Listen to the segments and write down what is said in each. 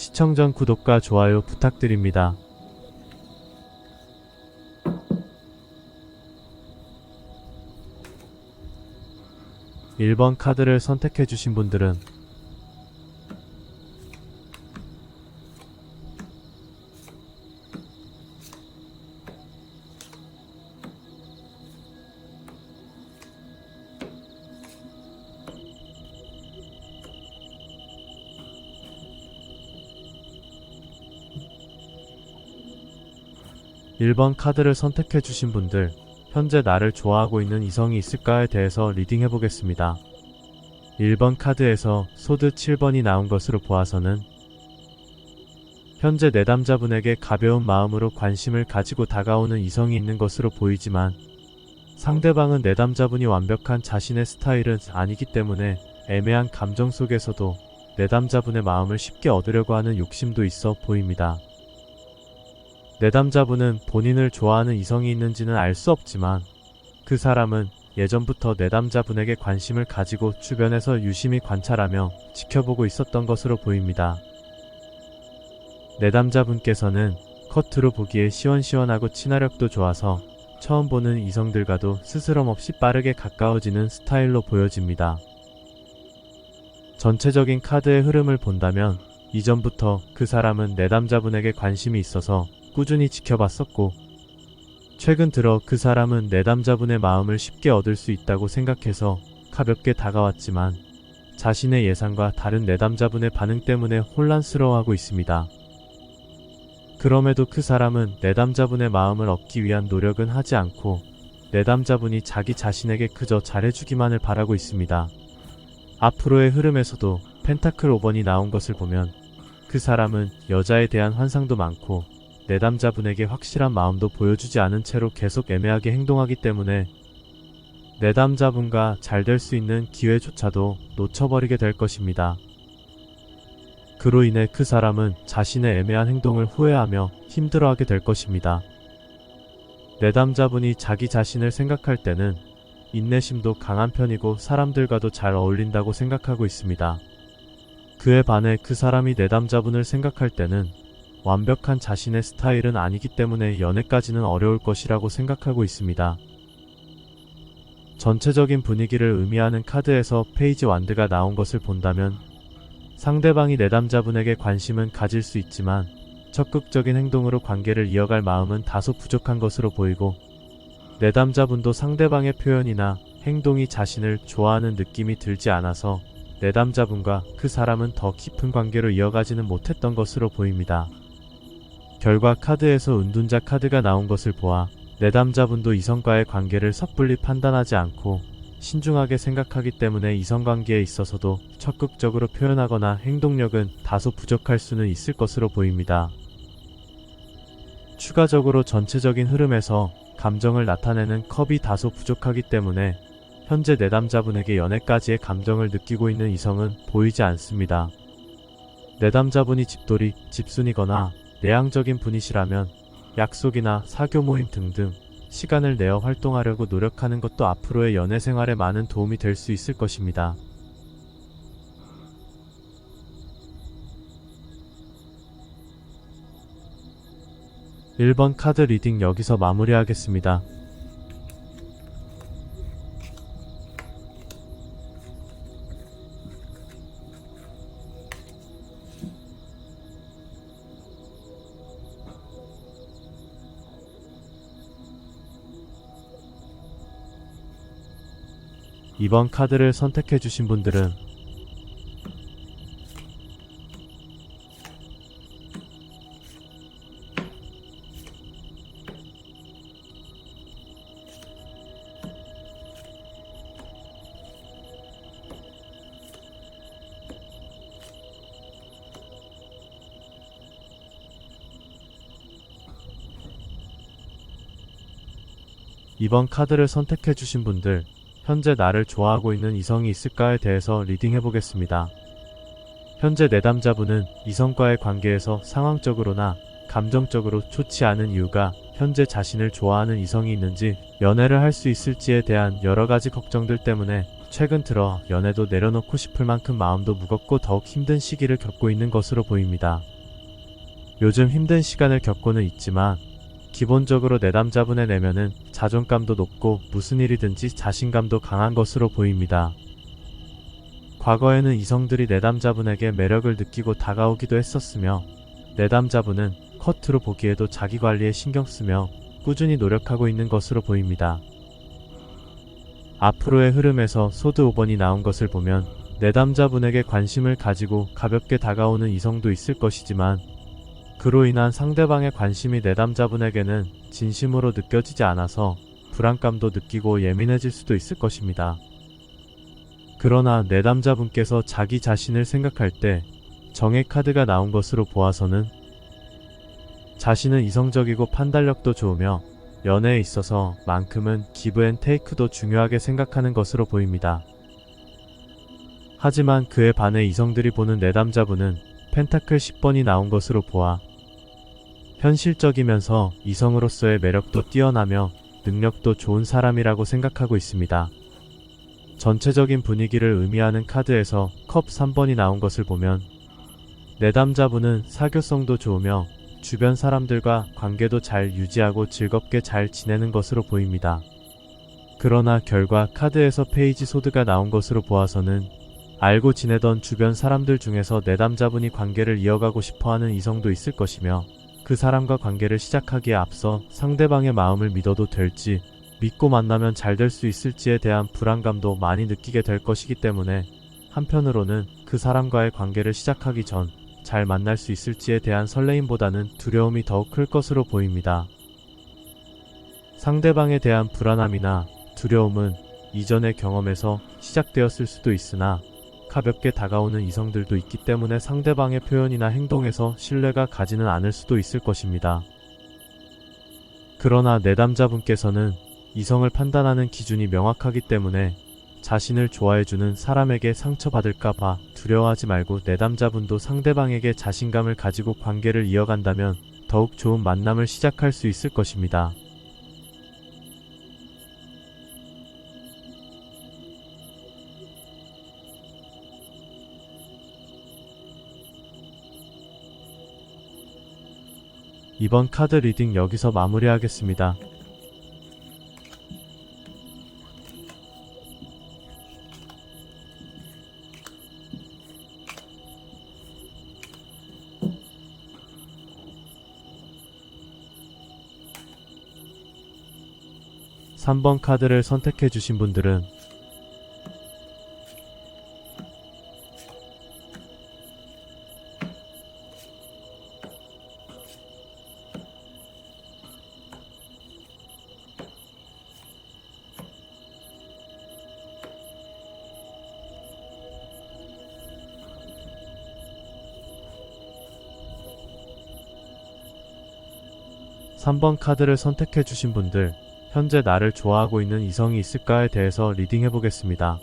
시청 전 구독과 좋아요 부탁드립니다. 1번 카드를 선택해 주신 분들은 일번 카드를 선택해 주신 분들, 현재 나를 좋아하고 있는 이성이 있을까에 대해서 리딩해 보겠습니다. 1번 카드에서 소드 7번이 나온 것으로 보아서는 현재 내담자분에게 가벼운 마음으로 관심을 가지고 다가오는 이성이 있는 것으로 보이지만 상대방은 내담자분이 완벽한 자신의 스타일은 아니기 때문에 애매한 감정 속에서도 내담자분의 마음을 쉽게 얻으려고 하는 욕심도 있어 보입니다. 내담자분은 본인을 좋아하는 이성이 있는지는 알 수 없지만 그 사람은 예전부터 내담자분에게 관심을 가지고 주변에서 유심히 관찰하며 지켜보고 있었던 것으로 보입니다. 내담자분께서는 겉으로 보기에 시원시원하고 친화력도 좋아서 처음 보는 이성들과도 스스럼 없이 빠르게 가까워지는 스타일로 보여집니다. 전체적인 카드의 흐름을 본다면 이전부터 그 사람은 내담자분에게 관심이 있어서 꾸준히 지켜봤었고 최근 들어 그 사람은 내담자분의 마음을 쉽게 얻을 수 있다고 생각해서 가볍게 다가왔지만 자신의 예상과 다른 내담자분의 반응 때문에 혼란스러워하고 있습니다. 그럼에도 그 사람은 내담자분의 마음을 얻기 위한 노력은 하지 않고 내담자분이 자기 자신에게 그저 잘해주기만을 바라고 있습니다. 앞으로의 흐름에서도 펜타클 5번이 나온 것을 보면 그 사람은 여자에 대한 환상도 많고 내담자분에게 확실한 마음도 보여주지 않은 채로 계속 애매하게 행동하기 때문에 내담자분과 잘 될 수 있는 기회조차도 놓쳐버리게 될 것입니다. 그로 인해 그 사람은 자신의 애매한 행동을 후회하며 힘들어하게 될 것입니다. 내담자분이 자기 자신을 생각할 때는 인내심도 강한 편이고 사람들과도 잘 어울린다고 생각하고 있습니다. 그에 반해 그 사람이 내담자분을 생각할 때는 완벽한 자신의 스타일은 아니기 때문에 연애까지는 어려울 것이라고 생각하고 있습니다. 전체적인 분위기를 의미하는 카드에서 페이지 완드가 나온 것을 본다면 상대방이 내담자분에게 관심은 가질 수 있지만 적극적인 행동으로 관계를 이어갈 마음은 다소 부족한 것으로 보이고 내담자분도 상대방의 표현이나 행동이 자신을 좋아하는 느낌이 들지 않아서 내담자분과 그 사람은 더 깊은 관계로 이어가지는 못했던 것으로 보입니다. 결과 카드에서 은둔자 카드가 나온 것을 보아 내담자분도 이성과의 관계를 섣불리 판단하지 않고 신중하게 생각하기 때문에 이성관계에 있어서도 적극적으로 표현하거나 행동력은 다소 부족할 수는 있을 것으로 보입니다. 추가적으로 전체적인 흐름에서 감정을 나타내는 컵이 다소 부족하기 때문에 현재 내담자분에게 연애까지의 감정을 느끼고 있는 이성은 보이지 않습니다. 내담자분이 집돌이, 집순이거나 내향적인 분이시라면 약속이나 사교 모임 등등 시간을 내어 활동하려고 노력하는 것도 앞으로의 연애 생활에 많은 도움이 될 수 있을 것입니다. (1번) 카드 리딩 여기서 마무리하겠습니다. 이번 카드를 선택해 주신 분들은 이번 카드를 선택해 주신 분들 현재 나를 좋아하고 있는 이성이 있을까에 대해서 리딩해 보겠습니다. 현재 내담자분은 이성과의 관계에서 상황적으로나 감정적으로 좋지 않은 이유가 현재 자신을 좋아하는 이성이 있는지 연애를 할 수 있을지에 대한 여러 가지 걱정들 때문에 최근 들어 연애도 내려놓고 싶을 만큼 마음도 무겁고 더욱 힘든 시기를 겪고 있는 것으로 보입니다. 요즘 힘든 시간을 겪고는 있지만 기본적으로 내담자분의 내면은 자존감도 높고 무슨 일이든지 자신감도 강한 것으로 보입니다. 과거에는 이성들이 내담자분에게 매력을 느끼고 다가오기도 했었으며 내담자분은 커트로 보기에도 자기 관리에 신경 쓰며 꾸준히 노력하고 있는 것으로 보입니다. 앞으로의 흐름에서 소드 5번이 나온 것을 보면 내담자분에게 관심을 가지고 가볍게 다가오는 이성도 있을 것이지만 그로 인한 상대방의 관심이 내담자분에게는 진심으로 느껴지지 않아서 불안감도 느끼고 예민해질 수도 있을 것입니다. 그러나 내담자분께서 자기 자신을 생각할 때 정의 카드가 나온 것으로 보아서는 자신은 이성적이고 판단력도 좋으며 연애에 있어서 만큼은 기브 앤 테이크도 중요하게 생각하는 것으로 보입니다. 하지만 그에 반해 이성들이 보는 내담자분은 펜타클 10번이 나온 것으로 보아 현실적이면서 이성으로서의 매력도 뛰어나며 능력도 좋은 사람이라고 생각하고 있습니다. 전체적인 분위기를 의미하는 카드에서 컵 3번이 나온 것을 보면 내담자분은 사교성도 좋으며 주변 사람들과 관계도 잘 유지하고 즐겁게 잘 지내는 것으로 보입니다. 그러나 결과 카드에서 페이지 소드가 나온 것으로 보아서는 알고 지내던 주변 사람들 중에서 내담자분이 관계를 이어가고 싶어 하는 이성도 있을 것이며 그 사람과 관계를 시작하기에 앞서 상대방의 마음을 믿어도 될지 믿고 만나면 잘 될 수 있을지에 대한 불안감도 많이 느끼게 될 것이기 때문에 한편으로는 그 사람과의 관계를 시작하기 전 잘 만날 수 있을지에 대한 설레임보다는 두려움이 더욱 클 것으로 보입니다. 상대방에 대한 불안함이나 두려움은 이전의 경험에서 시작되었을 수도 있으나 가볍게 다가오는 이성들도 있기 때문에 상대방의 표현이나 행동에서 신뢰가 가지는 않을 수도 있을 것입니다. 그러나 내담자분께서는 이성을 판단하는 기준이 명확하기 때문에 자신을 좋아해주는 사람에게 상처받을까봐 두려워하지 말고 내담자분도 상대방에게 자신감을 가지고 관계를 이어간다면 더욱 좋은 만남을 시작할 수 있을 것입니다. 이번 카드 리딩 여기서 마무리하겠습니다. 삼번 카드를 선택해 주신 분들은 삼번 카드를 선택해 주신 분들 현재 나를 좋아하고 있는 이성이 있을까에 대해서 리딩해 보겠습니다.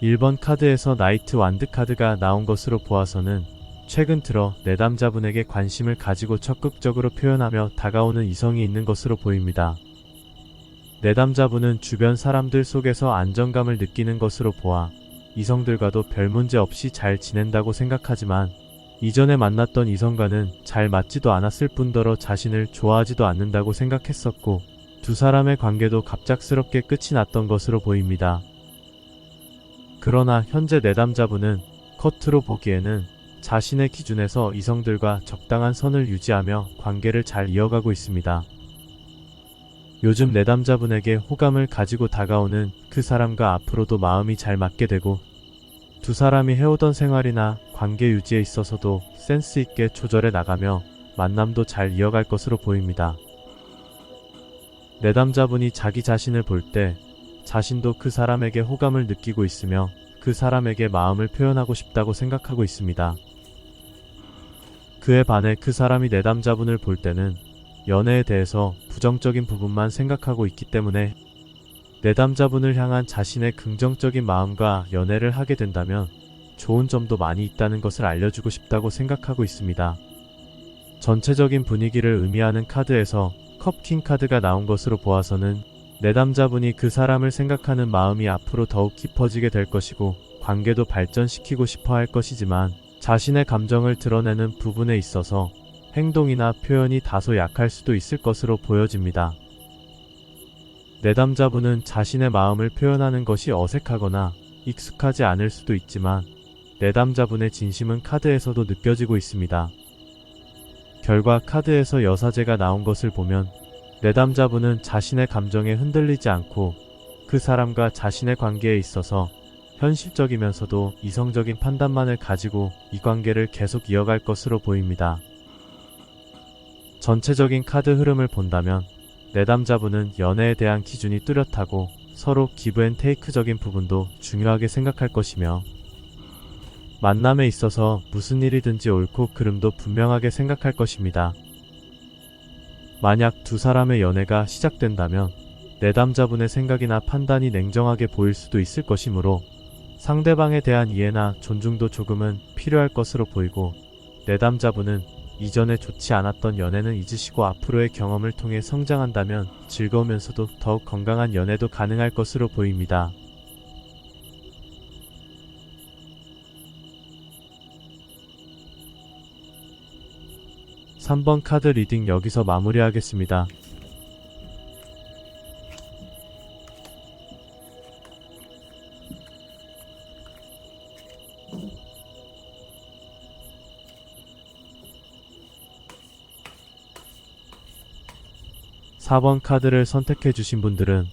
1번 카드에서 나이트 완드 카드가 나온 것으로 보아서는 최근 들어 내담자분에게 관심을 가지고 적극적으로 표현하며 다가오는 이성이 있는 것으로 보입니다. 내담자분은 주변 사람들 속에서 안정감을 느끼는 것으로 보아 이성들과도 별 문제 없이 잘 지낸다고 생각하지만 이전에 만났던 이성과는 잘 맞지도 않았을 뿐더러 자신을 좋아하지도 않는다고 생각했었고 두 사람의 관계도 갑작스럽게 끝이 났던 것으로 보입니다. 그러나 현재 내담자분은 커트로 보기에는 자신의 기준에서 이성들과 적당한 선을 유지하며 관계를 잘 이어가고 있습니다. 요즘 내담자분에게 호감을 가지고 다가오는 그 사람과 앞으로도 마음이 잘 맞게 되고 두 사람이 해오던 생활이나 관계 유지에 있어서도 센스 있게 조절해 나가며 만남도 잘 이어갈 것으로 보입니다. 내담자분이 자기 자신을 볼 때 자신도 그 사람에게 호감을 느끼고 있으며 그 사람에게 마음을 표현하고 싶다고 생각하고 있습니다. 그에 반해 그 사람이 내담자분을 볼 때는 연애에 대해서 부정적인 부분만 생각하고 있기 때문에 내담자분을 향한 자신의 긍정적인 마음과 연애를 하게 된다면 좋은 점도 많이 있다는 것을 알려주고 싶다고 생각하고 있습니다. 전체적인 분위기를 의미하는 카드에서 컵킹 카드가 나온 것으로 보아서는 내담자분이 그 사람을 생각하는 마음이 앞으로 더욱 깊어지게 될 것이고 관계도 발전시키고 싶어 할 것이지만 자신의 감정을 드러내는 부분에 있어서 행동이나 표현이 다소 약할 수도 있을 것으로 보여집니다. 내담자분은 자신의 마음을 표현하는 것이 어색하거나 익숙하지 않을 수도 있지만 내담자분의 진심은 카드에서도 느껴지고 있습니다. 결과 카드에서 여사제가 나온 것을 보면 내담자분은 자신의 감정에 흔들리지 않고 그 사람과 자신의 관계에 있어서 현실적이면서도 이성적인 판단만을 가지고 이 관계를 계속 이어갈 것으로 보입니다. 전체적인 카드 흐름을 본다면 내담자분은 연애에 대한 기준이 뚜렷하고 서로 기브앤테이크적인 부분도 중요하게 생각할 것이며 만남에 있어서 무슨 일이든지 옳고 그름도 분명하게 생각할 것입니다. 만약 두 사람의 연애가 시작된다면 내담자분의 생각이나 판단이 냉정하게 보일 수도 있을 것이므로 상대방에 대한 이해나 존중도 조금은 필요할 것으로 보이고 내담자분은 이전에 좋지 않았던 연애는 잊으시고 앞으로의 경험을 통해 성장한다면 즐거우면서도 더욱 건강한 연애도 가능할 것으로 보입니다. (3번) 카드 리딩 여기서 마무리하겠습니다. (4번) 카드를 선택해 주신 분들은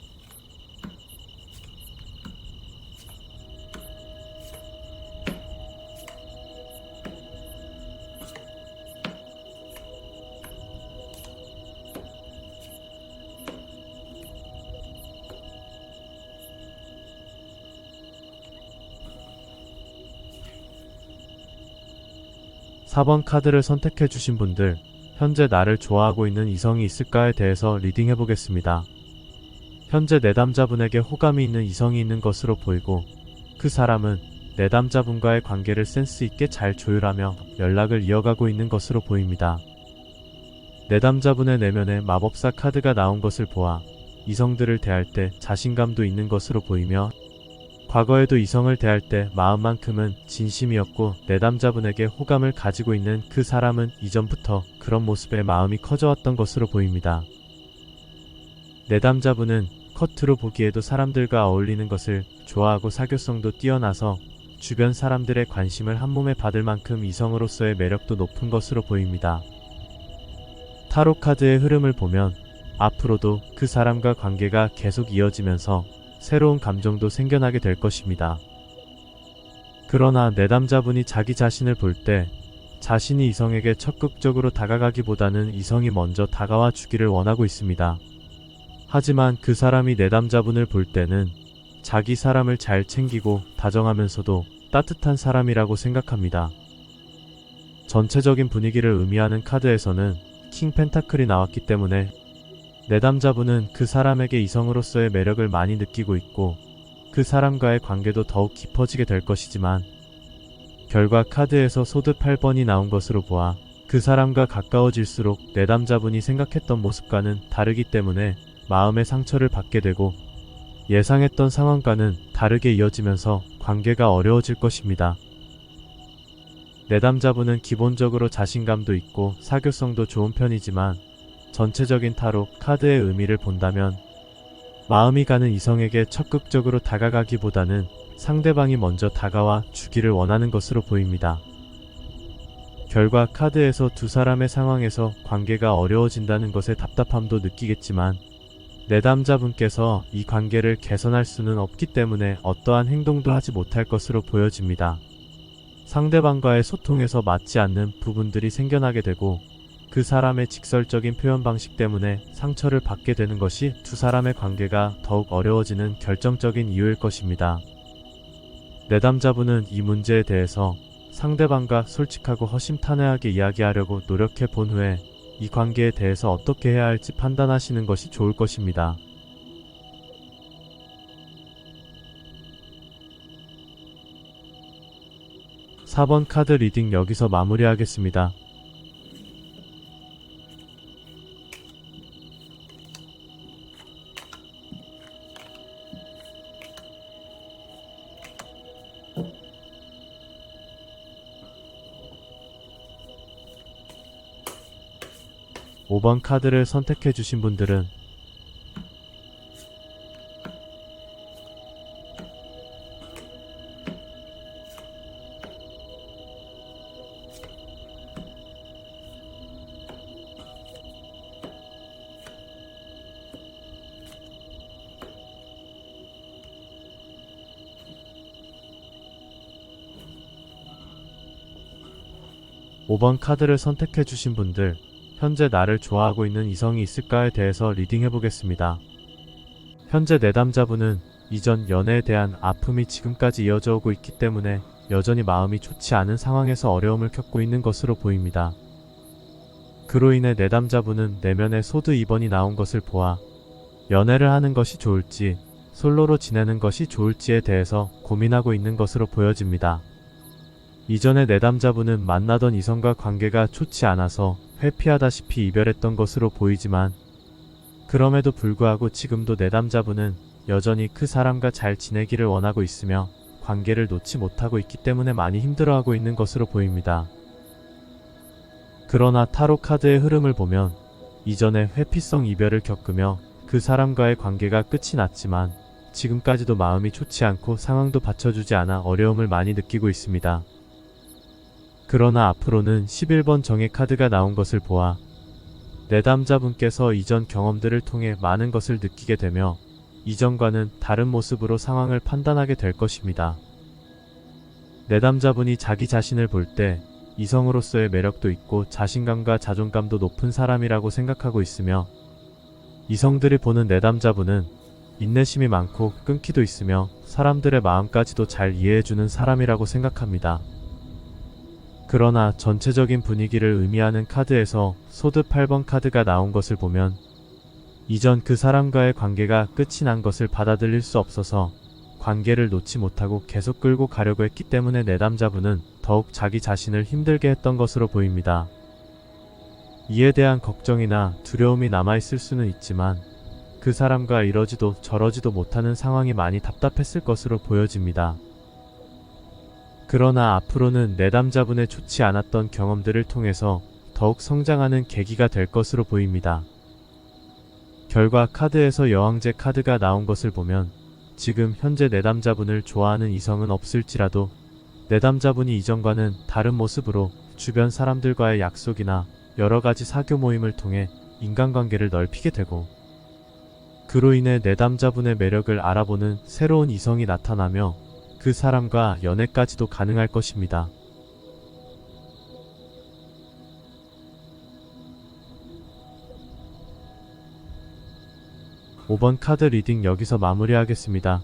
(4번) 카드를 선택해 주신 분들 현재 나를 좋아하고 있는 이성이 있을까에 대해서 리딩해 보겠습니다. 현재 내담자분에게 호감이 있는 이성이 있는 것으로 보이고 그 사람은 내담자분과의 관계를 센스 있게 잘 조율하며 연락을 이어가고 있는 것으로 보입니다. 내담자분의 내면에 마법사 카드가 나온 것을 보아 이성들을 대할 때 자신감도 있는 것으로 보이며 과거에도 이성을 대할 때 마음만큼은 진심이었고 내담자분에게 호감을 가지고 있는 그 사람은 이전부터 그런 모습에 마음이 커져왔던 것으로 보입니다. 내담자분은 커트로 보기에도 사람들과 어울리는 것을 좋아하고 사교성도 뛰어나서 주변 사람들의 관심을 한 몸에 받을 만큼 이성으로서의 매력도 높은 것으로 보입니다. 타로 카드의 흐름을 보면 앞으로도 그 사람과 관계가 계속 이어지면서 새로운 감정도 생겨나게 될 것입니다. 그러나 내담자분이 자기 자신을 볼 때 자신이 이성에게 적극적으로 다가가기보다는 이성이 먼저 다가와 주기를 원하고 있습니다. 하지만 그 사람이 내담자분을 볼 때는 자기 사람을 잘 챙기고 다정하면서도 따뜻한 사람이라고 생각합니다. 전체적인 분위기를 의미하는 카드에서는 킹 펜타클이 나왔기 때문에 내담자분은 그 사람에게 이성으로서의 매력을 많이 느끼고 있고 그 사람과의 관계도 더욱 깊어지게 될 것이지만 결과 카드에서 소드 8번이 나온 것으로 보아 그 사람과 가까워질수록 내담자분이 생각했던 모습과는 다르기 때문에 마음의 상처를 받게 되고 예상했던 상황과는 다르게 이어지면서 관계가 어려워질 것입니다. 내담자분은 기본적으로 자신감도 있고 사교성도 좋은 편이지만 전체적인 타로 카드의 의미를 본다면 마음이 가는 이성에게 적극적으로 다가가기보다는 상대방이 먼저 다가와 주기를 원하는 것으로 보입니다. 결과 카드에서 두 사람의 상황에서 관계가 어려워진다는 것에 답답함도 느끼겠지만 내담자분께서 이 관계를 개선할 수는 없기 때문에 어떠한 행동도 하지 못할 것으로 보여집니다. 상대방과의 소통에서 맞지 않는 부분들이 생겨나게 되고 그 사람의 직설적인 표현 방식 때문에 상처를 받게 되는 것이 두 사람의 관계가 더욱 어려워지는 결정적인 이유일 것입니다. 내담자분은 이 문제에 대해서 상대방과 솔직하고 허심탄회하게 이야기하려고 노력해 본 후에 이 관계에 대해서 어떻게 해야 할지 판단하시는 것이 좋을 것입니다. (4번) 카드 리딩 여기서 마무리하겠습니다. 5번 카드를 선택해 주신 분들은 오번 카드를 선택해 주신 분들, 현재 나를 좋아하고 있는 이성이 있을까에 대해서 리딩해 보겠습니다. 현재 내담자분은 이전 연애에 대한 아픔이 지금까지 이어져 오고 있기 때문에 여전히 마음이 좋지 않은 상황에서 어려움을 겪고 있는 것으로 보입니다. 그로 인해 내담자분은 내면에 소드 2번이 나온 것을 보아 연애를 하는 것이 좋을지 솔로로 지내는 것이 좋을지에 대해서 고민하고 있는 것으로 보여집니다. 이전에 내담자분은 만나던 이성과 관계가 좋지 않아서 회피하다시피 이별했던 것으로 보이지만 그럼에도 불구하고 지금도 내담자분은 여전히 그 사람과 잘 지내기를 원하고 있으며 관계를 놓지 못하고 있기 때문에 많이 힘들어하고 있는 것으로 보입니다. 그러나 타로 카드의 흐름을 보면 이전에 회피성 이별을 겪으며 그 사람과의 관계가 끝이 났지만 지금까지도 마음이 좋지 않고 상황도 받쳐주지 않아 어려움을 많이 느끼고 있습니다. 그러나 앞으로는 11번 정의 카드가 나온 것을 보아 내담자분께서 이전 경험들을 통해 많은 것을 느끼게 되며 이전과는 다른 모습으로 상황을 판단하게 될 것입니다. 내담자분이 자기 자신을 볼 때 이성으로서의 매력도 있고 자신감과 자존감도 높은 사람이라고 생각하고 있으며 이성들이 보는 내담자분은 인내심이 많고 끈기도 있으며 사람들의 마음까지도 잘 이해해주는 사람이라고 생각합니다. 그러나 전체적인 분위기를 의미하는 카드에서 소드 8번 카드가 나온 것을 보면 이전 그 사람과의 관계가 끝이 난 것을 받아들일 수 없어서 관계를 놓지 못하고 계속 끌고 가려고 했기 때문에 내담자분은 더욱 자기 자신을 힘들게 했던 것으로 보입니다. 이에 대한 걱정이나 두려움이 남아있을 수는 있지만 그 사람과 이러지도 저러지도 못하는 상황이 많이 답답했을 것으로 보여집니다. 그러나 앞으로는 내담자분의 좋지 않았던 경험들을 통해서 더욱 성장하는 계기가 될 것으로 보입니다. 결과 카드에서 여왕제 카드가 나온 것을 보면 지금 현재 내담자분을 좋아하는 이성은 없을지라도 내담자분이 이전과는 다른 모습으로 주변 사람들과의 약속이나 여러 가지 사교 모임을 통해 인간관계를 넓히게 되고 그로 인해 내담자분의 매력을 알아보는 새로운 이성이 나타나며 그 사람과 연애까지도 가능할 것입니다. (5번) 카드 리딩 여기서 마무리하겠습니다.